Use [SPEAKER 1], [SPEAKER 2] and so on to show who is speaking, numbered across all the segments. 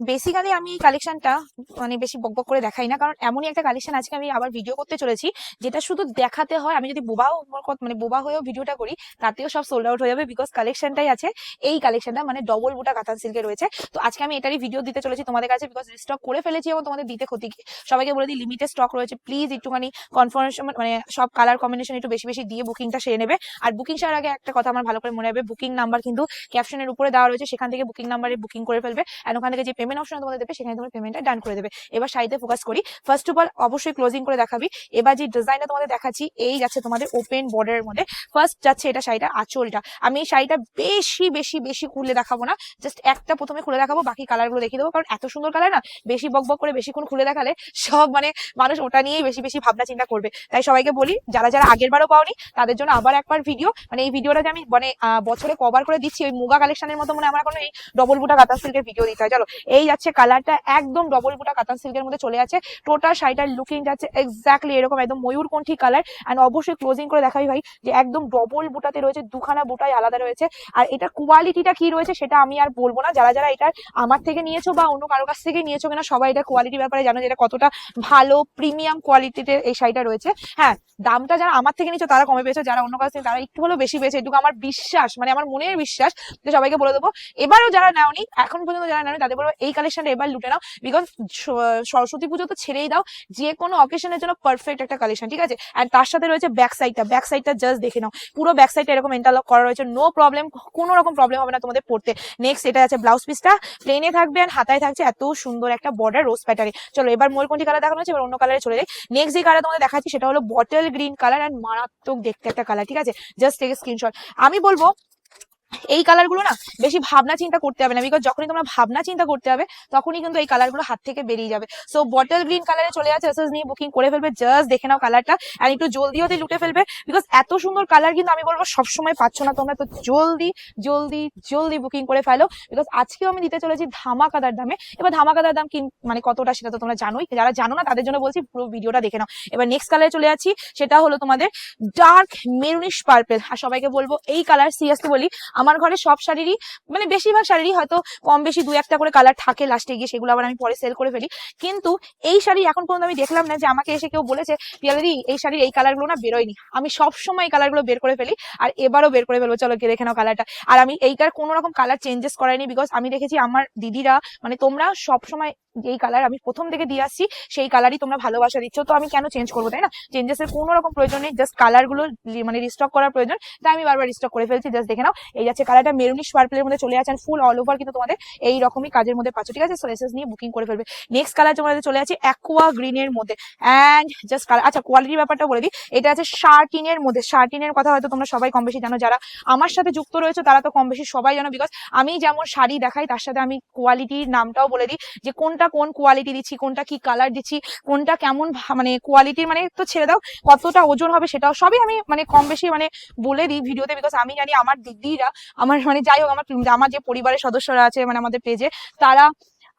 [SPEAKER 1] Basically আমি এই কালেকশনটা মানে বেশি বকবক করে দেখাই না, কারণ এমনই একটা কালেকশন আজকে আমি আবার ভিডিও করতে চলেছি, যেটা শুধু দেখাতে হয়। আমি যদি বোবাও মানে বোবা হয়েও ভিডিওটা করি, তাতেও সব সোল্ড আউট হয়ে যাবে বিকজ কালেকশনটাই আছে। এই কালেকশনটা মানে ডবল বুটা কাতান সিল্কে রয়েছে। তো আজকে আমি এটারই ভিডিও দিতে চলেছি তোমাদের কাছে বিকজ স্টক করে ফেলেছি এবং তোমাদের দিতে ক্ষতি কি সবাইকে বলে দিই লিমিটেড স্টক রয়েছে। প্লিজ একটুখানি কনফার্মেশন মানে সব কালার কম্বিনেশন একটু বেশি বেশি দিয়ে বুকিংটা সেরে নেবে। আর বুকিং সারার আগে একটা কথা আমার ভালো করে মনে হবে বুকিং নাম্বার কিন্তু ক্যাপশনের উপরে দেওয়া রয়েছে, সেখান থেকে বুকিং নাম্বারে বুকিং করে ফেলবে। অ্যান্ড ওখান থেকে যে পেমেন্ট অপশন তোমাদের দেবে, সেখানে তোমার পেমেন্টটা ডান করে দেবে। এবার শাড়িতে ফোকাস করি। ফার্স্ট অফ অল অবশ্যই ক্লোজিং করে দেখাবি। এবার যে ডিজাইনটা তোমাদের দেখাচ্ছি, এই যাচ্ছে তোমাদের ওপেন বর্ডারের মধ্যে। ফার্স্ট যাচ্ছে এটা শাড়িটা, আঁচলটা। আমি এই শাড়িটা বেশি বেশি বেশি খুলে দেখাবো না। জাস্ট একটা প্রথমে খুলে দেখাবো, বাকি কালারগুলো দেখিয়ে দেবো। কারণ এত সুন্দর কালার না, বেশি বক বক করে বেশিক্ষণ খুলে দেখালে সব মানে মানুষ ওটা নিয়েই বেশি বেশি ভাবনা চিন্তা করবে। তাই সবাইকে বলি, যারা যারা আগের বারও পাওনি, তাদের জন্য আবার একবার ভিডিও মানে এই ভিডিওটা যে আমি মানে বছরে কভার করে দিচ্ছি, ওই মুগা কালেকশনের মতো মানে আমার এখন এই ডবল বুটা কাতান সিল্কের ভিডিও দিতে হয়। চলো এই যাচ্ছে কালারটা একদম ডবল বুটা কাতান সিল্কের মধ্যে চলে যাচ্ছে টোটাল শাড়িটার লুকিং যাচ্ছে এক্স্যাক্টলি এরকম, একদম ময়ূরকণ্ঠী কালার অ্যান্ড অবশ্যই ক্লোজিং করে দেখাই ভাই, যে একদম ডবল বুটাতে রয়েছে, দুখানা বুটাই আলাদা রয়েছে। আর এটা কোয়ালিটিটা কি রয়েছে সেটা আমি আর বলব না। যারা যারা এটা আমার থেকে নিয়েছো বা অন্য কারও কাছ থেকে নিয়েছো কিনা, সবাই এটা কোয়ালিটির ব্যাপারে জানো যে এটা কতটা ভালো প্রিমিয়াম কোয়ালিটিতে এই শাড়িটা রয়েছে। হ্যাঁ দামটা যারা আমার থেকে নিচ্ছ তারা কমে পেয়েছ। যারা অন্য কাছ থেকে, তারা একটু হলেও বেশি পেয়েছে। এটুকু আমার বিশ্বাস মানে আমার মনের বিশ্বাস, যে সবাইকে বলে দেবো। এবারও যারা নেওনি, এখন পর্যন্ত যারা নেওনি, তাদের বলব এই কালেকশনটা এবার লুটে নাও। বিকজ সরস্বতী পুজো তো ছেড়েই দাও। যে কোনো অকেশনের জন্য পারফেক্ট একটা কালেকশন ঠিক আছে? আর তার সাথে রয়েছে ব্যাক সাইডটা ব্যাক সাইডটা জাস্ট দেখে নাও। পুরো ব্যাক সাইডটা এরকম ইন্টারলক করা রয়েছে। নো প্রবলেম কোনো রকম প্রবলেম হবে না তোমাদের পড়তে। নেক্সট এটা আছে ব্লাউজ পিসটা প্লেনে থাকবে আর হাতায় থাকছে এত সুন্দর একটা বর্ডার রোজ প্যাটারে চলো, এবার ময়ূরকণ্ঠী কালার দেখানো হচ্ছে? এবার অন্য কালারে চলে যাই। নেক্সট যে কালার তোমাদের দেখাচ্ছি, সেটা হলো বটল গ্রিন কালার অ্যান্ড মারাত্মক দেখতে একটা কালার ঠিক আছে? জাস্ট টেক স্ক্রিনশট আমি বলব এই কালারগুলো না বেশি ভাবনা চিন্তা করতে হবে না বিকজ যখনই তোমরা ভাবনা চিন্তা করতে হবে, তখনই কিন্তু এই কালারগুলো হাত থেকে বেরিয়ে যাবে। সো বটল গ্রিন কালারে চলে যাচ্ছে এসএস নিয়ে বুকিং করে ফেলবে জাস্ট দেখে নাও কালারটা আর একটু জলদি হতে লুটে ফেলবে বিকজ এত সুন্দর কালার কিন্তু আমি বলব সবসময় পাচ্ছ না তোমরা, তো জলদি জলদি জলদি বুকিং করে ফেলো বিকজ আজকেও আমি দিতে চলেছি ধামাকাদার দামে। এবার ধামাকাদার দাম কিন মানে কতটা সেটা তো তোমরা জানোই, যারা জানো না তাদের জন্য বলছি পুরো ভিডিওটা দেখে নাও। এবার নেক্সট কালারে চলে যাচ্ছি, সেটা হলো তোমাদের ডার্ক মেরুনিশ পার্পেল আর সবাইকে বলব এই কালার সিরিয়াসলি বলি, আমার ঘরে সব শাড়িরই মানে বেশিরভাগ শাড়িরই হয়তো কম বেশি দু একটা করে কালার থাকে লাস্টে গিয়ে, সেগুলো আবার আমি পরে সেল করে ফেলি। কিন্তু এই শাড়ি এখন পর্যন্ত আমি দেখলাম না যে আমাকে এসে কেউ বলেছে, পিয়ালি এই শাড়ির এই কালারগুলো না বেরোয়নি। আমি সবসময় কালারগুলো বের করে ফেলি আর এবারও বের করে ফেলব। চলো কে দেখে নাও কালারটা আর আমি এইটার কোনো রকম কালার চেঞ্জেস করাইনি বিকজ আমি দেখেছি আমার দিদিরা মানে তোমরা সব সময় যেই কালার আমি প্রথম থেকে দিয়ে আসছি, সেই কালারই তোমরা ভালোবাসা দিচ্ছ। তো আমি কেন চেঞ্জ করব, তাই না? চেঞ্জেস এর কোনো রকম প্রয়োজন নেই জাস্ট কালারগুলো মানে রিস্টক করার প্রয়োজন। তাই আমি বারবার রিস্টক করে ফেলছি জাস্ট দেখে নাও। এই যাচ্ছে কালারটা মেরুনিশ পার্পলের মধ্যে চলে যাচ্ছে ফুল অল ওভার কিন্তু তোমাদের এই রকমই কাজের মধ্যে পাচ্ছ, ঠিক আছে? সো নিয়ে বুকিং করে ফেলবে। নেক্সট কালার তোমাদের চলে যাচ্ছে অ্যাকোয়া গ্রিনের মধ্যে। অ্যান্ড জাস্ট কালার আচ্ছা কোয়ালিটির ব্যাপারটা বলে দিই। এটা আছে শার্টিনের মধ্যে। শার্টিনের কথা হয়তো তোমরা সবাই কম বেশি জানো। যারা আমার সাথে যুক্ত রয়েছে, তারা তো কম বেশি সবাই জানো। বিকজ আমি যেমন শাড়ি দেখাই, তার সাথে আমি কোয়ালিটির নামটাও বলে দিই। যে কোনটা কোন কোয়ালিটি দিচ্ছি, কোনটা কি কালার দিচ্ছি, কোনটা কেমন মানে কোয়ালিটির মানে তো ছেড়ে দাও, কতটা ওজন হবে সেটাও সবই আমি মানে কম বেশি মানে বলে দিই ভিডিওতে বিকজ আমি জানি আমার দিদিরা, আমার মানে যাই হোক, আমার আমার যে পরিবারের সদস্যরা আছে মানে আমাদের পেজে তারা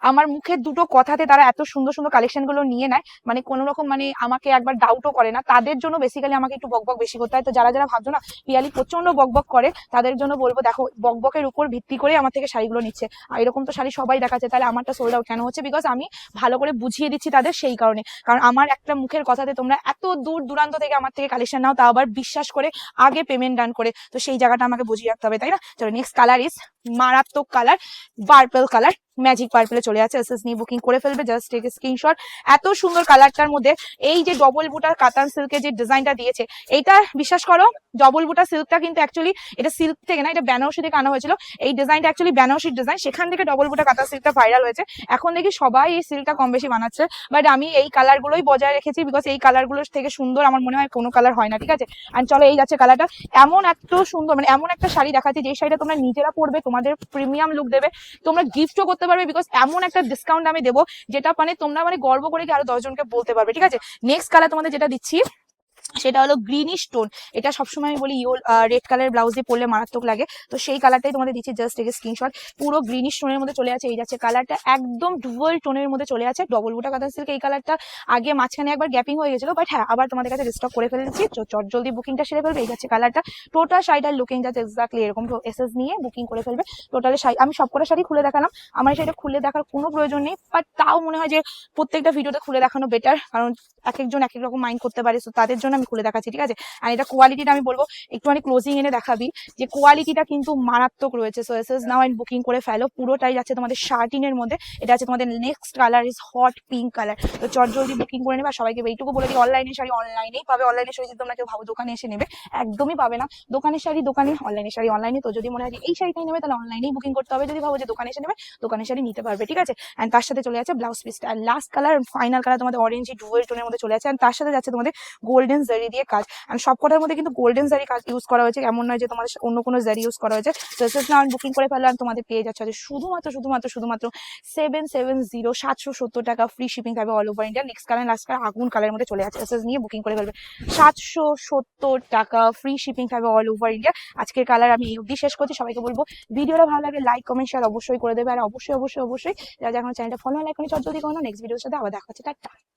[SPEAKER 1] আমার মুখের দুটো কথাতে তারা এত সুন্দর সুন্দর কালেকশনগুলো নিয়ে নেয় মানে কোনো রকম মানে আমাকে একবার ডাউটও করে না। তাদের জন্য বেসিক্যালি আমাকে একটু বকবক বেশি করতে হয়। তো যারা যারা ভাবছ না, পিয়ালি প্রচণ্ড বকবক করে, তাদের জন্য বলব, দেখো বকবকের উপর ভিত্তি করে আমার থেকে শাড়িগুলো নিচ্ছে। আর এরকম তো শাড়ি সবাই দেখাচ্ছে, তাহলে আমারটা সোল্ড আউট কেন হচ্ছে? বিকজ আমি ভালো করে বুঝিয়ে দিচ্ছি তাদের সেই কারণে। কারণ আমার একটা মুখের কথাতে তোমরা এত দূর দূরান্ত থেকে আমার থেকে কালেকশন নাও তা আবার বিশ্বাস করে আগে পেমেন্ট ডান করে। তো সেই জায়গাটা আমাকে বুঝিয়ে রাখতে হবে, তাই না? চলো নেক্সট কালার ইস মারাত্মক কালার পার্পল কালার ম্যাজিক পার্পেলে চলে যাচ্ছে এসএস নিয়ে বুকিং করে ফেলবে জাস্ট টেক স্ক্রিনশট এত সুন্দর কালারটার মধ্যে, এই যে ডবল বুটার কাতান সিল্কের যে ডিজাইনটা দিয়েছে, এইটা বিশ্বাস করো ডবল বুটা সিল্কটা কিন্তু অ্যাকচুয়ালি এটা সিল্ক থেকে না, এটা বেনারসি থেকে আনা হয়েছিল। এই ডিজাইনটা অ্যাকচুয়ালি বেনারসির ডিজাইন সেখান থেকে ডবল বুটা কাতান সিল্কটা ভাইরাল হয়েছে। এখন দেখি সবাই এই সিল্কটা কম বেশি বানাচ্ছে। বাট আমি এই কালারগুলোই বজায় রেখেছি বিকজ এই কালারগুলোর থেকে সুন্দর আমার মনে হয় কোনো কালার হয় না, ঠিক আছে? আর চলো, এই যাচ্ছে কালারটা এমন এত সুন্দর মানে এমন একটা শাড়ি দেখাচ্ছে, যে শাড়িটা তোমরা নিজেরা পরবে, তোমাদের প্রিমিয়াম লুক দেবে, তোমরা গিফটও করতে পারবে বিকজ এমন একটা ডিসকাউন্ট আমি দেবো, যেটা মানে তোমরা মানে গর্ব করে কি আরও দশজনকে বলতে পারবে, ঠিক আছে? নেক্সট কালার তোমাদের যেটা দিচ্ছি সেটা হলো গ্রিনিশ টোন এটা সবসময় আমি বলি ইয়োল রেড কালার ব্লাউজ পরলে মারাত্মক লাগে। তো সেই কালারটাই তোমাদের দিচ্ছি জাস্ট এগে স্ক্রিনশট পুরো গ্রিনিশ টোনের মধ্যে চলে আছে, এই যাচ্ছে কালারটা একদম ডুয়াল টোনের মধ্যে চলে আছে ডবল বুটা কাতান সিল্ক এই কালারটা আগে মাঝখানে একবার গ্যাপিং হয়ে গেছিল বাট হ্যাঁ আবার তোমাদের কাছে রিস্টক করে ফেলেছি। চট জলদি বুকিংটা সেরে ফেলবে, এই যাচ্ছে কালারটা টোটাল শাড়িটার লুকিং যাচ্ছে এক্স্যাক্টলি এরকম। এসএস নিয়ে বুকিং করে ফেলবে। টোটালি শাড়ি, আমি সবকটা শাড়ি খুলে দেখালাম। আমার শাড়িটা খুলে দেখার কোনো প্রয়োজন নেই বাট তাও মনে হয় যে প্রত্যেকটা ভিডিওতে খুলে দেখানো বেটার কারণ এক একজন এক এক রকম মাইন্ড করতে পারে। তো তাদের জন্য আমি খুলে দেখাচ্ছি, ঠিক আছে? আর এটা কোয়ালিটিটা আমি বলব, একটুখানি ক্লোজিং এনে দেখাবি যে কোয়ালিটিটা কিন্তু মারাত্মক রয়েছে। সো এস এস নাও অ্যান্ড বুকিং করে ফেলো, পুরোটাই যাচ্ছে তোমাদের শার্টিনের মধ্যে। এটা আছে তোমাদের next colour is hot pink colour তো চট জলদি বুকিং করে নেবে সবাইকে এইটুকু বলে দিই অনলাইনে শাড়ি অনলাইনেই পাবে। অনলাইনে শাড়ি যদি তোমরা কেউ ভাবো, দোকানে এসে নেবে, একদমই পাবে না। দোকানের শাড়ি দোকানে অনলাইনে শাড়ি অনলাইনে তো যদি মনে হয় এই শাড়িটাই নেবে, তাহলে অনলাইনেই বুকিং করতে হবে। যদি ভাবো যে দোকানে এসে নেবে দোকানের শাড়ি নিতে পারবে, ঠিক আছে? অ্যান্ড তার সাথে চলে আছে ব্লাউজ পিসটা আর লাস্ট কালার ফাইনাল কালার তোমাদের অরেঞ্জ ডুয়েল টোনের মধ্যে চলে আছে অ্যান্ড তার সাথে যাচ্ছে তোমাদের গোল্ডেন জারি দিয়ে কাজ। আর সবকটার মধ্যে কিন্তু গোল্ডেন জারি কাজ ইউজ করা হয়েছে। এমন নয় যে তোমাদের অন্য কোনো জারি ইউজ করা হয়েছে। তো সেটা আমি বুকিং করে ফেললাম, তোমাদের পেয়ে যাচ্ছে। হচ্ছে শুধুমাত্র শুধুমাত্র শুধুমাত্র সেভেন সেভেন জিরো সাতশো সত্তর টাকা ফ্রি শিপিং থাকবে all over India next colour last colour, আগুন কালারের মধ্যে চলে যাচ্ছে। এসএস নিয়ে বুকিং করে ফেলবে। সাতশো সত্তর টাকা ফ্রি শিপিং থাকবে অল ওভার ইন্ডিয়া আজকের কালার আমি এই শেষ করছি। সবাইকে বলব, ভিডিওটা ভালো লাগে লাইক কমেন্ট শেয়ার অবশ্যই করে দেবে। আর অবশ্যই অবশ্যই অবশ্যই যারা এখন চ্যানেলটা ফলো লাইক করে চট জলদি করো নেক্সট ভিডিওর সাথে আবার দেখা হচ্ছে। টাটা।